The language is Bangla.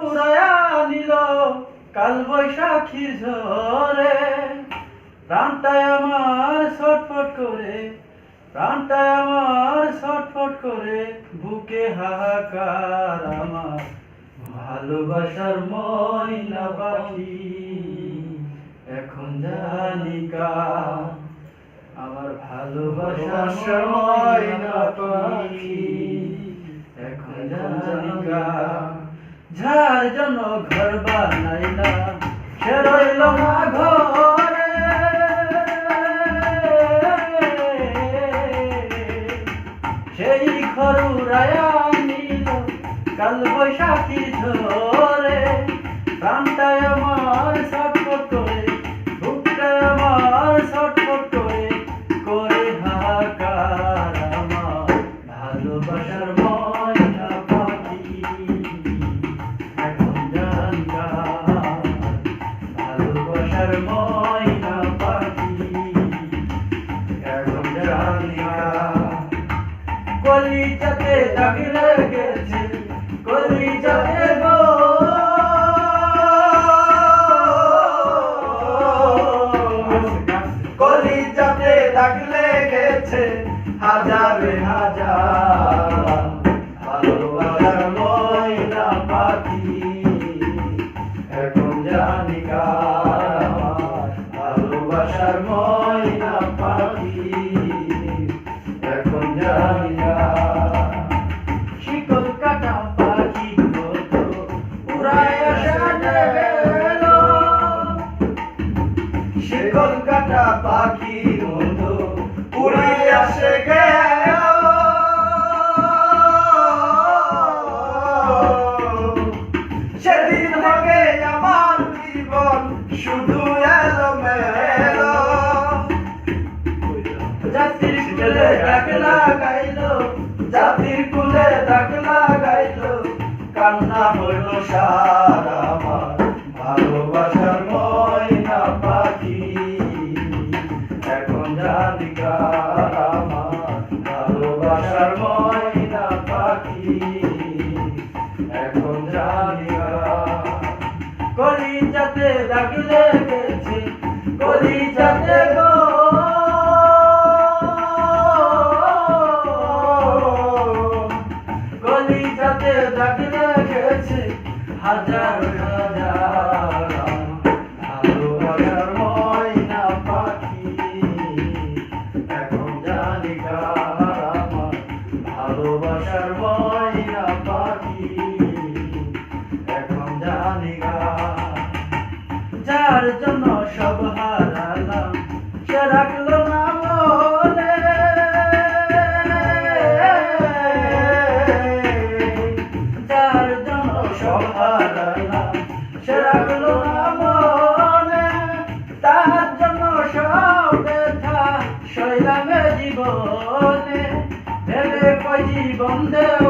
উড়ায়া নিল কাল বৈশাখীর ঝরে প্রাণটায় আমার ছটফট করে প্রাণটায় আমার ছটফট করে বুকে হাহাকার আমার ভালোবাসার ময়না পাখি এখন জানিকা আমার ভালোবাসার ময়না পাখি এখন জানিকা যার জন্য ঘর বানাইলাম, সে রইল না ঘরে। সেই ঘর উড়ায়া নিল কাল বৈশাখী ঝরে, প্রাণটায় আমার সব করে লেগেছে হাজারে হাজার ভালোবাসার ময়না পাখি। এখন জানি জাতির কুলে ডাকলা গাইলো কান্না হইল সার আমার। দাগলে গেছে কলি যাতে গো যাতে দাগলে গেছে হাজার যার জন্য সব হারালাম। সে রাখল না বলে। যার জন্য সব হারালাম, সে রাখল না মনে তার জন্য সব ব্যথা সইলামে জীবনে। ভেবে কই জীবন দেওয়ানে